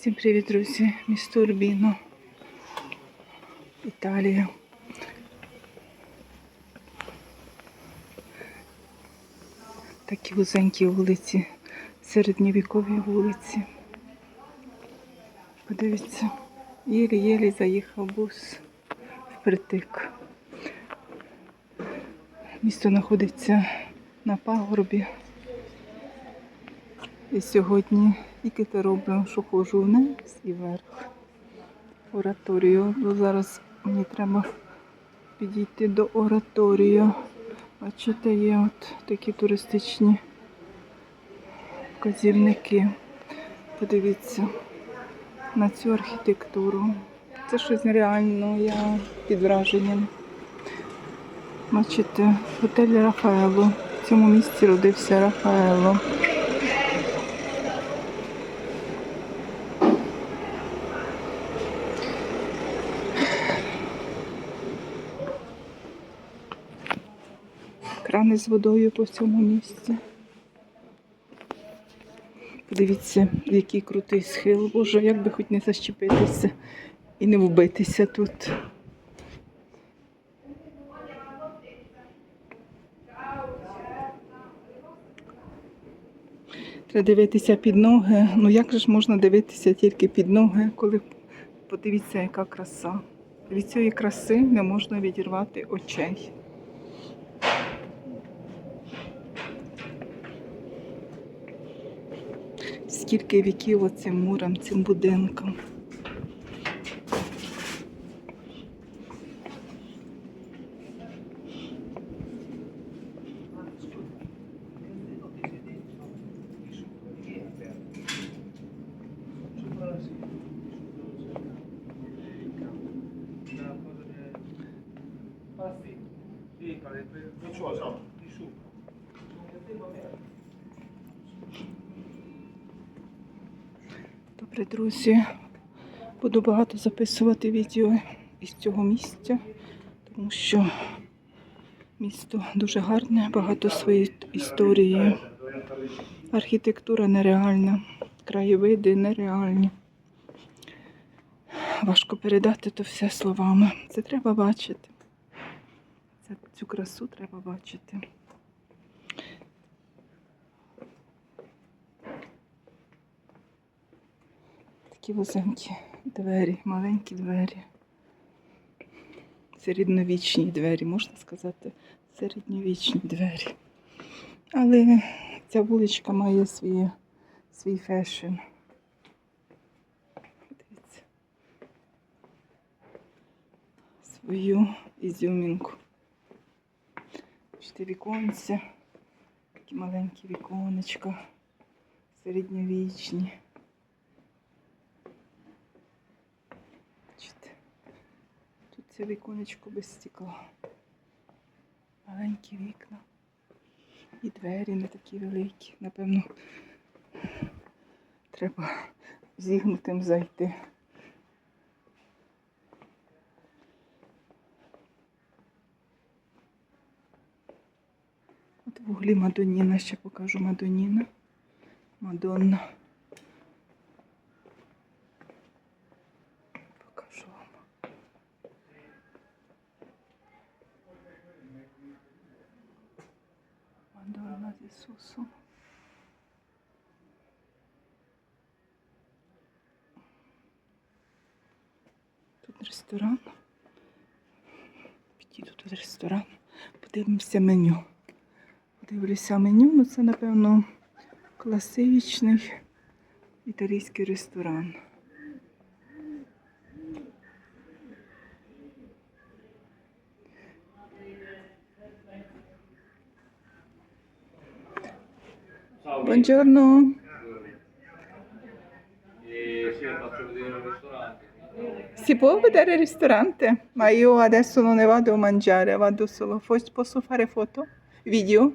Всім привіт, друзі! Місто Урбіно, Італія. Такі вузенькі вулиці, середньовікові вулиці. Подивіться, єлі-єлі заїхав бус впритик. Місто знаходиться на пагорбі. І сьогодні тільки те роблю, що ходжу вниз і вверх. Ораторію. Бо зараз мені треба підійти до ораторію. Бачите, є от такі туристичні вказівники. Подивіться на цю архітектуру. Це щось нереально, я під враженням. Бачите, готель Рафаело. В цьому місці родився Рафаело. Крани з водою по всьому місці. Подивіться, який крутий схил. Боже, як би хоч не защепитися і не вбитися тут. Треба дивитися під ноги. Ну як же ж можна дивитися тільки під ноги, коли подивіться, яка краса. Від цієї краси не можна відірвати очей. Скільки віків оцим мурам, цим будинкам. Добре, друзі. Буду багато записувати відео із цього місця, тому що місто дуже гарне, багато своєї історії. Архітектура нереальна, краєвиди нереальні. Важко передати то все словами. Це треба бачити. Це, цю красу треба бачити. Такі вузенькі двері, маленькі двері. Середньовічні двері, можна сказати, середньовічні двері. Але ця вуличка має свій, свій фешн. Дивіться. Свою ізюмінку. Бачите, віконця, такі маленькі віконечка, середньовічні. Бачите, тут це віконечко без стекла. Маленькі вікна. І двері не такі великі. Напевно, треба зігнутим зайти. От в углі Мадоніна, ще покажу Мадоніна. Мадонна. Покажу вам. Мадонна. Тут ресторан. Підійду тут ресторан. Подивимося меню. Подивлюся меню. Ну це, напевно, класичний італійський ресторан. Buongiorno. Sì. Si può vedere il ristorante? Ma io adesso non ne vado a mangiare, vado solo. Posso fare foto? Video?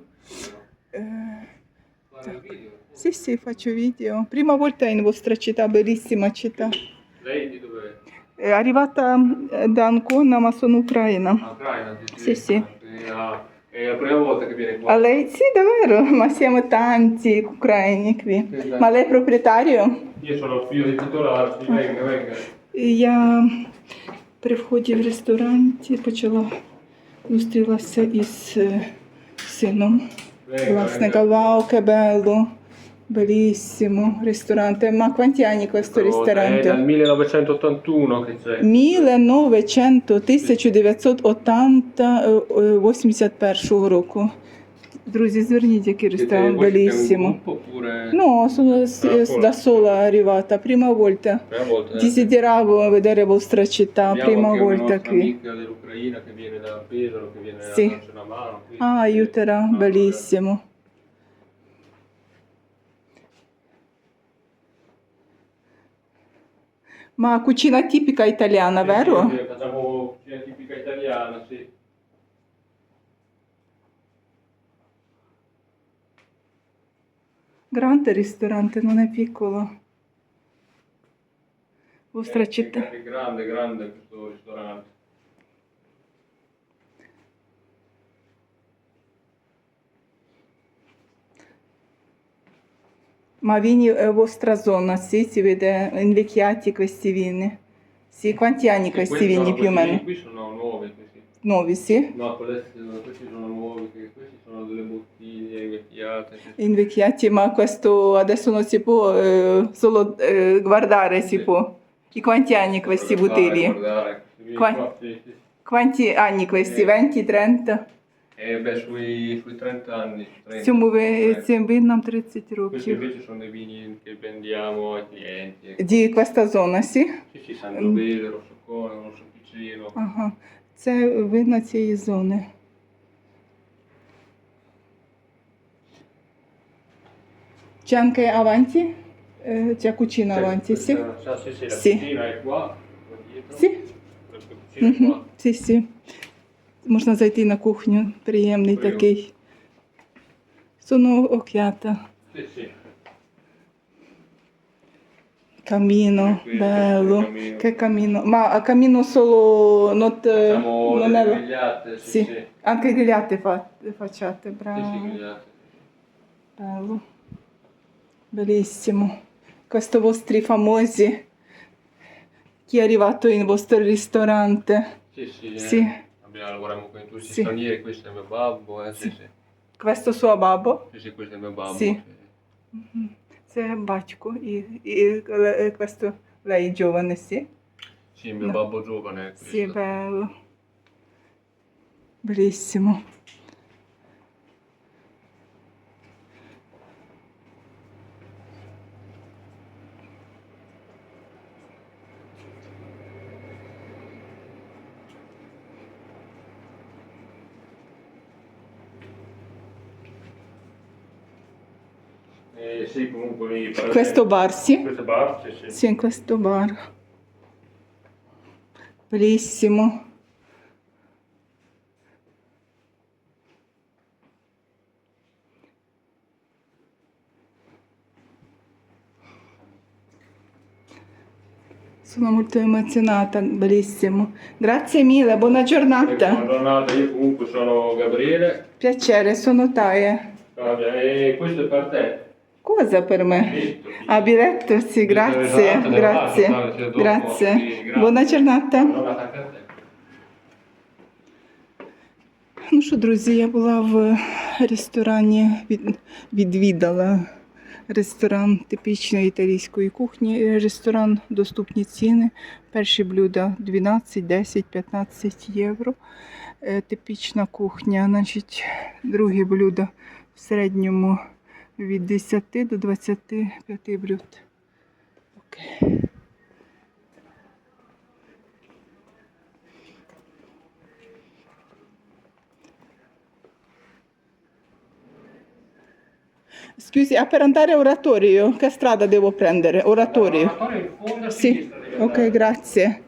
Eh, sì, sì, faccio video. Prima volta in vostra città, bellissima città. Lei di dov'è? È arrivata eh, da Ancona, ma sono ucraina. A Ucraina? Sì, sì. E siamo tanti ucraini qui. Esatto. Ma lei è proprietario? Io sono il figlio di titolare, sì, venga, venga. Я при вході в ресторані почала зустрілася із е, сином власника. Вау, bellissimo ristorante. Ma quanti anni questo È dal ristorante? 1981 che c'è. 1900, 1980, е, 81 року. Друзі, зверніть, який ресторан bellissimo. No, sono Da sola? arrivata, prima volta. eh? Desideravo vedere vostra città, prima volta qui. dell'Ucraina che viene da Pesaro, che viene a darci una mano. Ah, aiuterà, Ah, bellissimo. Ma cucina tipica italiana, Sì, vero? sì, facciamo cucina tipica italiana, sì. Grande ristorante, non è piccolo. Vostra È- città. È grande, grande questo ristorante. Ma vini è vostra zona, sì, si vede invecchiati questi vini. Sì, quanti anni questi vini più o meno? Qui sono nuovi questi. Nuovi, sì? No, questi, sono nuovi, questi sono delle bottiglie invecchiate. Invecchiati, ma questo adesso non si può, eh, solo eh, guardare si Sì. può. Di quanti anni questi Guardare, butelli? guardare, Qua-. Quanti anni questi? Eh. 20, 30? Eh, beh, sui, sui 30 anni. 30, Цьому ви, eh. цим винам 30 Questi років. invece sono dei vini che vendiamo ai clienti. ecco. Di questa zona, sì? Sì, sì, Sangiovese, Rossocone, Rosso Piccino. Ага. Це вина цієї зони. C'è anche avanti? Eh, c'è cucina avanti, sì? Questa- sì, sì, la Sì. cucina è qua, qua dietro. Sì? Questa cucina Мгм. qua. Sì, sì. Можна зайти на кухню. Приємний Прийом. такий. Sì. Camino, Qui, bello. Che camino. Ma a camino solo not, Facciamo non è grigliate, sì, Sì. Anche grigliate fa- facciate, bravo. sì, sì, grigliate. Bello. Bellissimo. Questo vostri famosi. Chi è arrivato in vostro ristorante? Sì, sì. eh. Sì. Abbiamo, lavoriamo con i turisti Sì. stranieri, questo è il mio babbo, eh, sì, Sì. sì. Questo suo babbo? Sì, sì, questo è il mio babbo. Sì. Це батько і, і е, questo lei giovane, sì? Sì, il mio No. babbo giovane è questo. Sì, bello. Bellissimo. Questo bar, sì? Questo bar, sì, sì. Sì, in questo bar. Bellissimo. Sono molto emozionata, bellissimo. Grazie mille, buona giornata. Buona giornata, io comunque sono Gabriele Piacere, sono Taia. E questo è per te. Cosa per me? Ah, sì, grazie, grazie, grazie. Buona giornata. A. Ну що, друзі, я була в ресторані, відвідала ресторан типічної італійської кухні. Ресторан доступні ціни. Перші блюда 12, 10, 15 євро. Типічна кухня. Значить, другі блюда в середньому від 10 до 25 блюд. Окей. Scusi, ah, per andare a oratorio, che strada devo prendere? Oratorio. Sì, ok, grazie.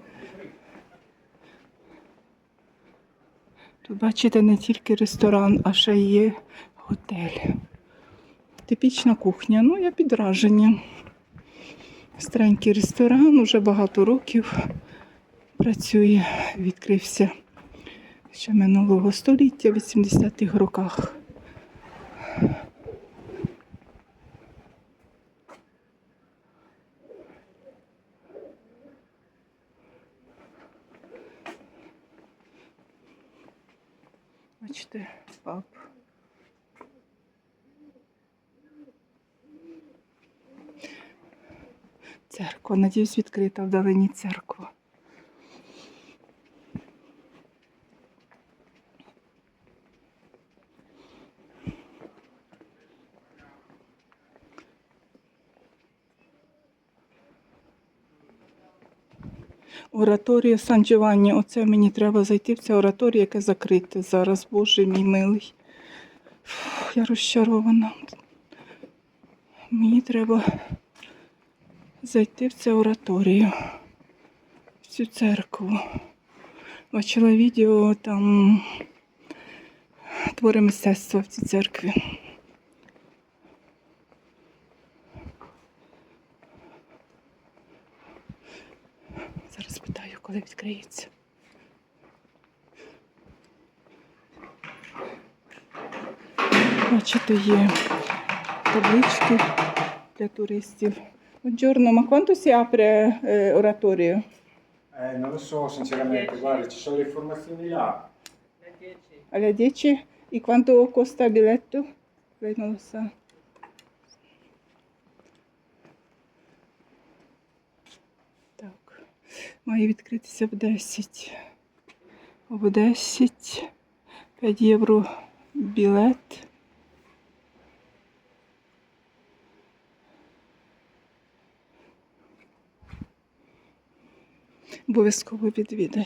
Тут бачите не тільки ресторан, а ще є готель. Типічна кухня. Ну, я під враженням. Старенький ресторан, уже багато років працює, відкрився ще минулого століття, в 80-х роках. Бачите, паб. Церква, надіюсь, відкрита вдалині церква. Ораторія Сан Джованні. Оце мені треба зайти в це ораторію, яке закрите зараз. Боже мій милий. Фух, я розчарована. Мені треба зайти в цю ораторію, в цю церкву. Бачила відео там твори мистецтва в цій церкві. Зараз питаю, коли відкриється. Бачите, є таблички для туристів. Buongiorno, ma quando si apre eh, oratorio? Eh, non lo so sinceramente, guarda, ci sono le informazioni là. Alle 10? Alle 10? E quanto costa il biglietto? Lei non lo sa. Так. Має відкритися в 10. В 10. 5 євро білет. Обов'язково відвідаю.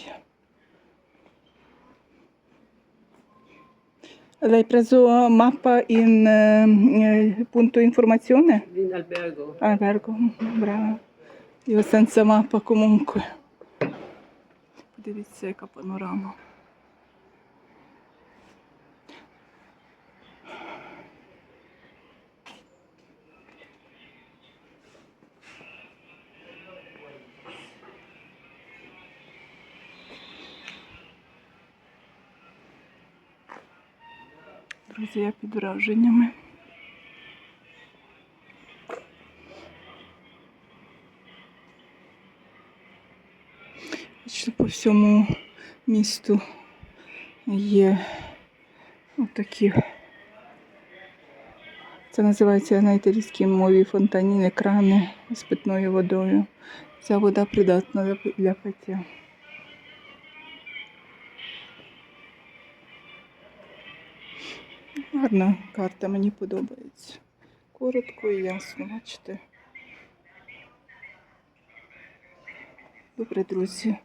L'hai preso mappa in eh, punto informazione? In albergo. Albergo, brava. Io senza mappa comunque. Подивіться, яка панорама. Друзі, я під враженнями. По всьому місту є отакі. Це називається на італійській мові фонтаніни, крани з питною водою. Ця вода придатна для пиття. Гарна карта, мені подобається. Коротко і ясно, бачите. Добре, друзі.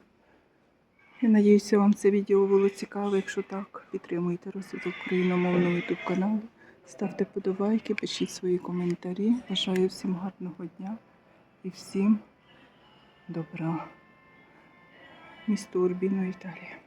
Я надіюся, вам це відео було цікаво. Якщо так, підтримуйте розвиток україномовного YouTube каналу. Ставте подобайки, пишіть свої коментарі. Бажаю всім гарного дня і всім добра. Місто Урбіно, Італія.